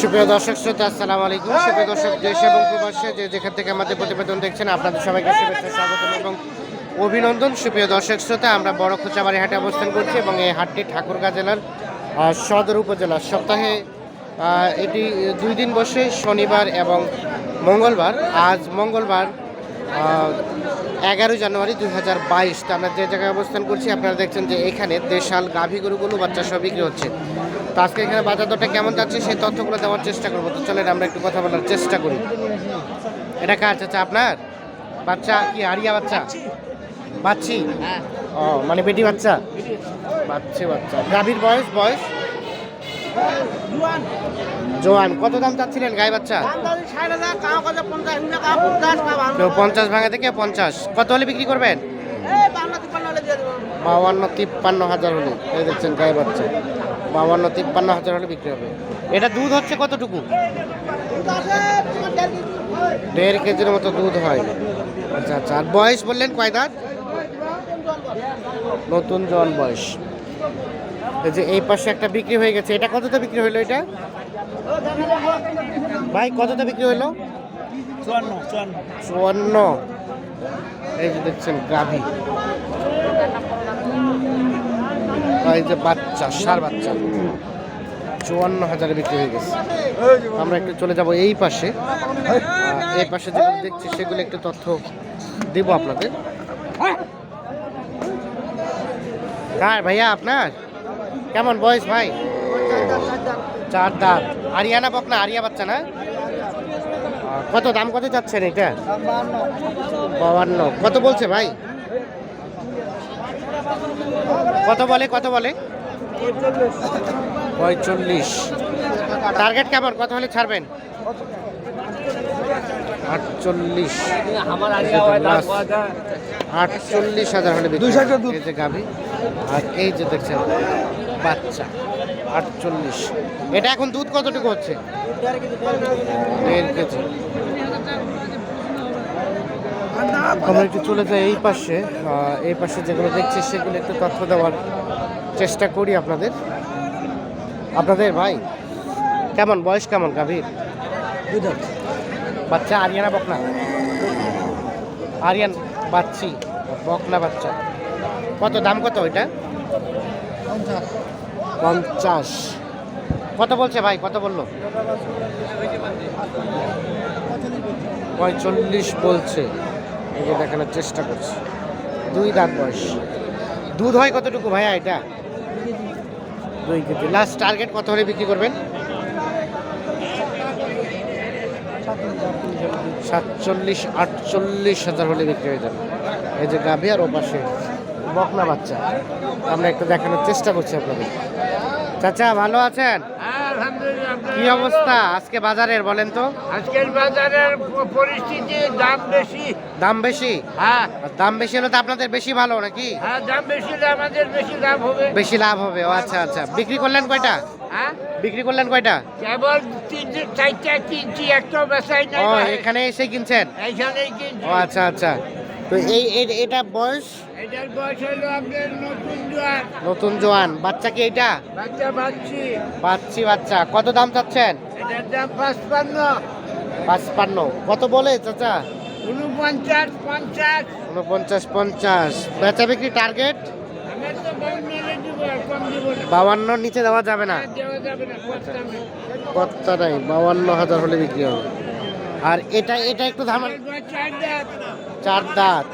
সুপ্রিয় দর্শক, শ্রোতা, আসসালামু আলাইকুম। সুপ্রিয় দর্শক, দেশ এবং প্রবাসে যে যেখান থেকে আমাদের প্রতিবেদন দেখছেন, আপনাদের সবাইকে শুভেচ্ছা, স্বাগতম এবং অভিনন্দন। সুপ্রিয় দর্শক, শ্রোতা, আমরা বড় খোঁচাবাড়ি হাটে অবস্থান করছি এবং এই হাটটি ঠাকুরগাঁ জেলার সদর উপজেলা সপ্তাহে এটি দুই দিন বসে, শনিবার এবং মঙ্গলবার। আজ মঙ্গলবার এগারো জানুয়ারি দুই হাজার বাইশ। আমরা যে জায়গায় অবস্থান করছি, আপনারা দেখছেন যে এখানে দেশাল গাভী গরুগুলো বাচ্চা সব বিক্রি হচ্ছে। তো আজকে এখানে বাজার দরটা কেমন যাচ্ছে সেই তথ্যগুলো দেওয়ার চেষ্টা করব। তো চলেন আমরা একটু কথা বলার চেষ্টা করি। এটা কার চাচা আপনার? বাচ্চা কি আরিয়া বাচ্চা? বাচ্চি? ও মানে বেটি বাচ্চা? বাচ্চা বাচ্চা। গাভীর বয়স বয়স? জোয়ান। কত দাম চাচ্ছিলেন গাই বাচ্চা? পঞ্চাশ ভাঙা থেকে পঞ্চাশ। কত হলে বিক্রি করবেন? বাউান্ন তিপ্পান্ন হাজার হলে। এই দেখছেন গায়ে বাচ্চা বাউান্ন তিপ্পান্ন হাজার হলে বিক্রি হবে। এটা দুধ হচ্ছে কতটুকু? দেড় কেজির মতো দুধ হয়। আচ্ছা আচ্ছা। আর বয়স বললেন কয় দাঁত? নতুন জন বয়স। এই যে এই পাশে একটা বিক্রি হয়ে গেছে। এটা কতটা বিক্রি হলো এটা? ভাই কতটা বিক্রি হলো চুয়ান্ন চুয়ান্ন। চুয়ান্ন। এই যে দেখছেন গাভী। এই যে বাচ্চা, সার বাচ্চা। চুয়ান্ন হাজারে বিক্রি হয়ে গেছে। আমরা একটু চলে যাব এই পাশে। এই পাশে যেগুলো দেখছি, সেগুলো একটু তথ্য দেব আপনাদের। কার ভাইয়া আপনার? কেমন বয়স ভাই? চার দাঁত। আরিয়ানা বকনা? আরিয়া বাচ্চা না? কত দাম কত চাচ্ছেন এটা? বাউান্ন। কত বলছে ভাই? কত বলে কত বলে? পঁয়চল্লিশ টার্গেট কেমন? কত হলে ছাড়বেন? আটচল্লিশ। আটচল্লিশ হাজার হলে। এই যে গাভী। আর এই যে দেখছেন বাচ্চা আটচল্লিশ। এটা এখন দুধ কতটুকু হচ্ছে? দেড় কেজি। আমরা একটু চলে যাই এই পাশে। এই পাশে যেগুলো দেখছি, সেগুলো একটু তথ্য দেওয়ার চেষ্টা করি আপনাদের। আপনাদের ভাই, কেমন? বয়স কেমন, গাভীর? বাচ্চা আরিয়ানা বকনা? আরিয়ান বাচ্চি, বকনা বাচ্চা। কত, দাম কত ওইটা? পঞ্চাশ। কত বলছে ভাই? কত বলল? পঁয়চল্লিশ বলছে। এই যে দেখানোর চেষ্টা করছি। দুই দাঁত বয়স। দুধ হয় কতটুকু ভাইয়া এটা? দুই কেজি। লাস্ট টার্গেট কত হলে বিক্রি করবেন? সাতচল্লিশ আটচল্লিশ হাজার হলে বিক্রি হয়ে যাবে। এই যে গাভী আর ওপাশে বকনা বাচ্চা। আমরা একটু দেখানোর চেষ্টা করছি আপনাদের। চাচা ভালো আছেন? কি অবস্থা? আজকে বাজারের বলেন তো। আজকের বাজারের পরিস্থিতি দাম বেশি দাম বেশি? হ্যাঁ। দাম বেশি হলে তো আপনাদের বেশি ভালো নাকি? হ্যাঁ দাম বেশি হলে আমাদের বেশি লাভ হবে। বেশি লাভ হবে ও আচ্ছা আচ্ছা। বিক্রি করলেন কয়টা? হ্যাঁ? বিক্রি করলেন কয়টা? কেবল তিনটে চারটা কিনছি একটা বেচাই নাই ও এখানে এসে কিনছেন? এইখানেই কিনছি। ও আচ্ছা আচ্ছা। তো এই এটা বয়স? এটার বয়স হলো আপনার নতুন জোয়ান। নতুন জোয়ান। বাচ্চা কি এইটা? বাচ্চা বাচ্চি। বাচ্চি বাচ্চা। কত দাম চাচ্ছেন? এটার দাম পাঁচপান্ন। পাঁচপান্ন। কত বলে চাচা? উনপঞ্চাশ পঞ্চাশ। উনপঞ্চাশ পঞ্চাশ। বেচা বিক্রি টার্গেট বাউান্নর নিচে দেওয়া যাবে না? নেই। কত্তা নাই বাউান্ন হাজার হলে বিক্রি হবে। আর এটা এটা একটু ধান চার দাঁত।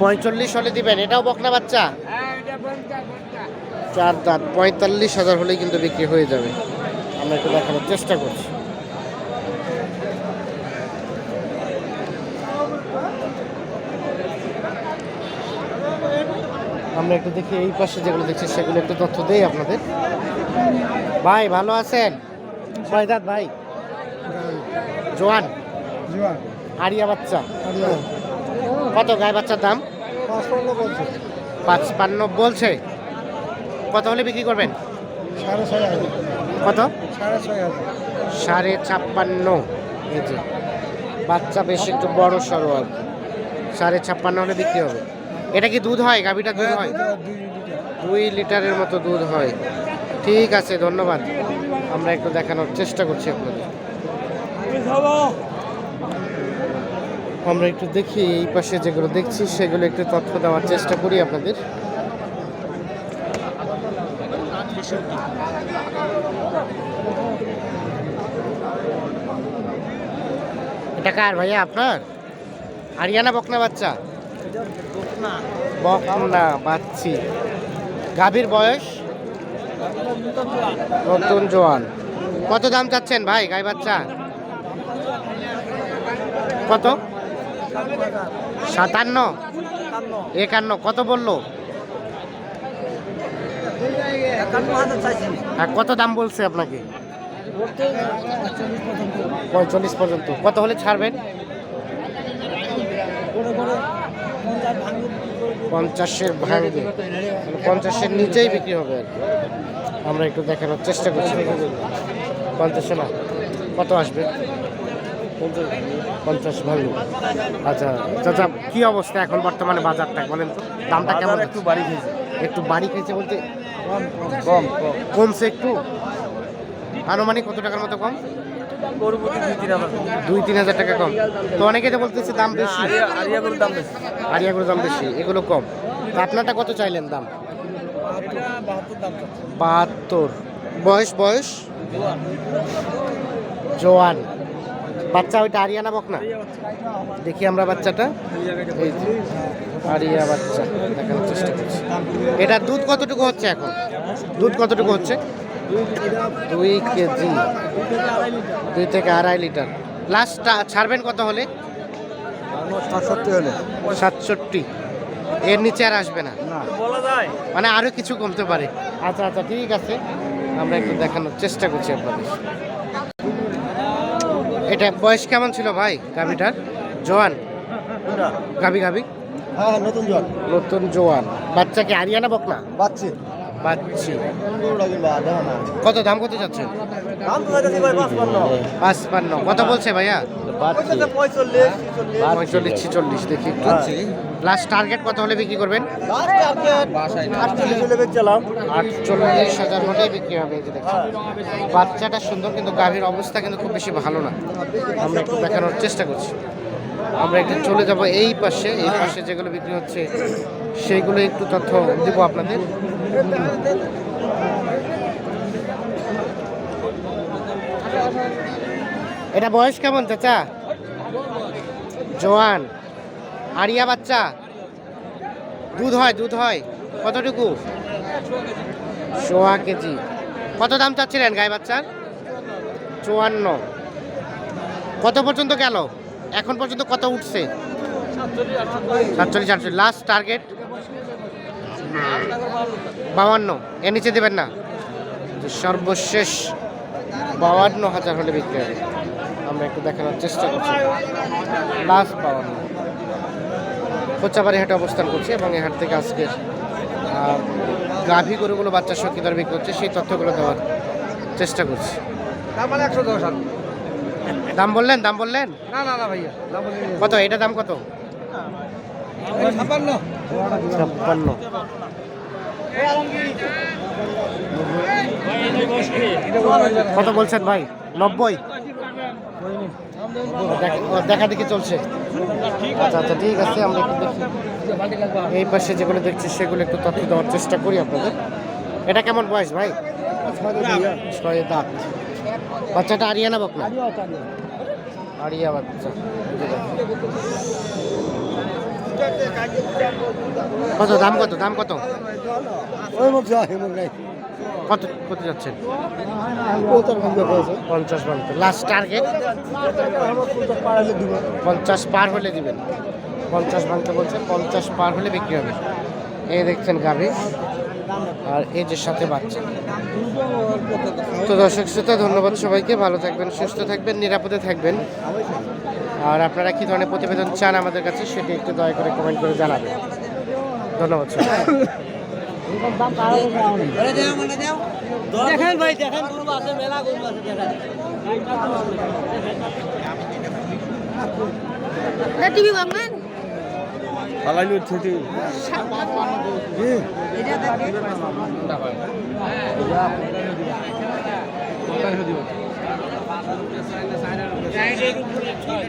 পঁয়তাল্লিশ হলে দিবেন এটাও বকনা বাচ্চা? হ্যাঁ চার দাঁত পঁয়তাল্লিশ হাজার হলেই কিন্তু বিক্রি হয়ে যাবে। আমরা একটু দেখানোর চেষ্টা করছি। আমরা একটু দেখি এই পাশে যেগুলো দেখছি সেগুলো একটু তথ্য দেই আপনাদের। ভাই ভালো আছেন? কয় দাঁত ভাই। জোয়ান। আরিয়া বাচ্চা। কত গায়ে বাচ্চার দাম? পাঁচ পান্ন বলছে। কত হলে বিক্রি করবেন? কত? সাড়ে ছয় সাড়ে ছাপ্পান্ন। এই যে বাচ্চা বেশ একটু বড় সড়ো আর। সাড়ে ছাপ্পান্ন হলে বিক্রি হবে। এটা কি দুধ হয়? গাভিটা দুধ হয় দুই লিটারের মতো দুধ হয়। ঠিক আছে ধন্যবাদ। আমরা একটু দেখানোর চেষ্টা করছি আপনাদের। আমরা একটু দেখি এই পাশে যেগুলো দেখছি সেগুলো একটু তথ্য দেওয়ার চেষ্টা করি আপনাদের। এটা কার ভাইয়া আপনার? আরিয়ানা বকনা বাচ্চা। বকনা বাচ্চি। গাভীর বয়স? নতুন জোয়ান। কত দাম চাচ্ছেন ভাই গাই বাচ্চা? কত? সাতান্ন। একান্ন। কত বলল? আর কত দাম বলছে আপনাকে? পঁয়তাল্লিশ পর্যন্ত। কত হলে ছাড়বেন? পঞ্চাশের ভাঙবে মানে পঞ্চাশের নিচেই বিক্রি হবে আর কি। আমরা একটু দেখানোর চেষ্টা করছি। পঞ্চাশে না কত আসবে? পঞ্চাশ ভাঙবে আচ্ছা চাচা কি অবস্থা এখন বর্তমানে বাজারটা বলেন তো? দামটা কেমন একটু বাড়ি খেয়েছে একটু বাড়ি খেয়েছে বলতে? কম কম। কমছে একটু? আনুমানিক কত টাকার মতো কম? দুই তিন হাজার টাকা কম। তো অনেকে তো বলতেছে দাম বেশি। আরিয়াগুলোর দাম বেশি। আরিয়াগুলোর দাম বেশি এগুলো কম। তো আপনারটা কত চাইলেন দাম? বাহাত্তর। বয়স বয়স? জোয়ান। বাচ্চা ওইটা আরিয়ানা বক না দেখি আমরা বাচ্চাটা। এই আরিয়া বাচ্চা দেখানোর চেষ্টা করছি। এটার দুধ কতটুকু হচ্ছে এখন? দুধ কতটুকু হচ্ছে? দুই কেজি। দুই থেকে আড়াই লিটার। লাস্ট ছাড়বেন কত হলে? সাতষট্টি হলে। সাতষট্টি। এর নিচে আর আসবে না? না। বলা যায়। মানে আরও কিছু কমতে পারে। আচ্ছা আচ্ছা ঠিক আছে। আমরা একটু দেখানোর চেষ্টা করছি আপনাদের। এটা বয়স কেমন ছিল ভাই গাভিটার? জোয়ান? গাভি গাভি? হ্যাঁ নতুন জল নতুন জোয়ান। বাচ্চা কি আরিয়ানা বক না বাচ্চি। না কত দাম কত হইতেছে পাঁচপান্ন। কত বলছে ভাইয়া? পঁয়তাল্লিশ ছিচল্লিশ। দেখি লাস্ট টার্গেট কত হলে বিক্রি করবেন? আটচল্লিশ হলে হাজার হলেই বিক্রি হবে বাচ্চাটা সুন্দর কিন্তু গাভীর অবস্থা কিন্তু খুব বেশি ভালো না। আমরা একটু দেখানোর চেষ্টা করছি। আমরা একটু চলে যাব এই পাশে এই পাশে যেগুলো বিক্রি হচ্ছে, সেইগুলো একটু তথ্য দেবো আপনাদের। এটা বয়স কেমন, চাচা? জোয়ান। আরিয়া বাচ্চা? দুধ হয় দুধ হয়। কতটুকু? সোয়া কেজি। কত দাম চাচ্ছিলেন গায়ে বাচ্চার? চুয়ান্ন। কত পর্যন্ত গেল? এখন পর্যন্ত কত উঠছে? সাতচল্লিশ, আটচল্লিশ। লাস্ট টার্গেট বাউান্ন। এর নিচে দেবেন না? সর্বশেষ বাউান্ন হাজার হলে বিক্রি হবে। আমরা একটু দেখানোর চেষ্টা করছি। লাস্ট বাউান্ন। কোচাবাড়ি হাটে অবস্থান করছি এবং এই থেকে আজকের গাভী গরুগুলো বাচ্চার সঙ্গে দর বিক্রি হচ্ছে, সেই তথ্যগুলো দেওয়ার চেষ্টা করছি। একশো দশ দাম বললেন দাম বললেন? না না না ভাইয়া কত এটা দাম কত? ছাপ্পান্ন। কত বলছেন ভাই? নব্বই? দেখা দেখি চলছে। আচ্ছা আচ্ছা ঠিক আছে আমরা একটু দেখি। এই পাশে যেগুলো দেখছি সেগুলো একটু তথ্য দেওয়ার চেষ্টা করি আপনাদের। এটা কেমন বয়স ভাই? ছয় দাঁত। বাচ্চাটা আরিয়ানা বক না? আরিয়া বাচ্চা। কত দাম কত দাম কত? কত কত যাচ্ছেন? পঞ্চাশ পর্যন্ত লাস্ট টার্গেট পঞ্চাশ পার হলে দিবেন। পঞ্চাশ ভাঙতে বলছে পঞ্চাশ পার হলে বিক্রি হবে। এই দেখছেন গাভী। আর এই যে সাথে বাচ্চা। তো দর্শক শ্রোতা ধন্যবাদ সবাইকে। ভালো থাকবেন সুস্থ থাকবেন নিরাপদে থাকবেন। আর আপনারা কি ধরনের প্রতিবেদন চান আমাদের কাছে সেটি একটু দয়া করে কমেন্ট করে জানাবেন। ধন্যবাদ দেখেন ভাই দেখেন আছে মেলা আছে দেখেন। টিভি পালাইনি থেকে চাইলের উপরে ছয়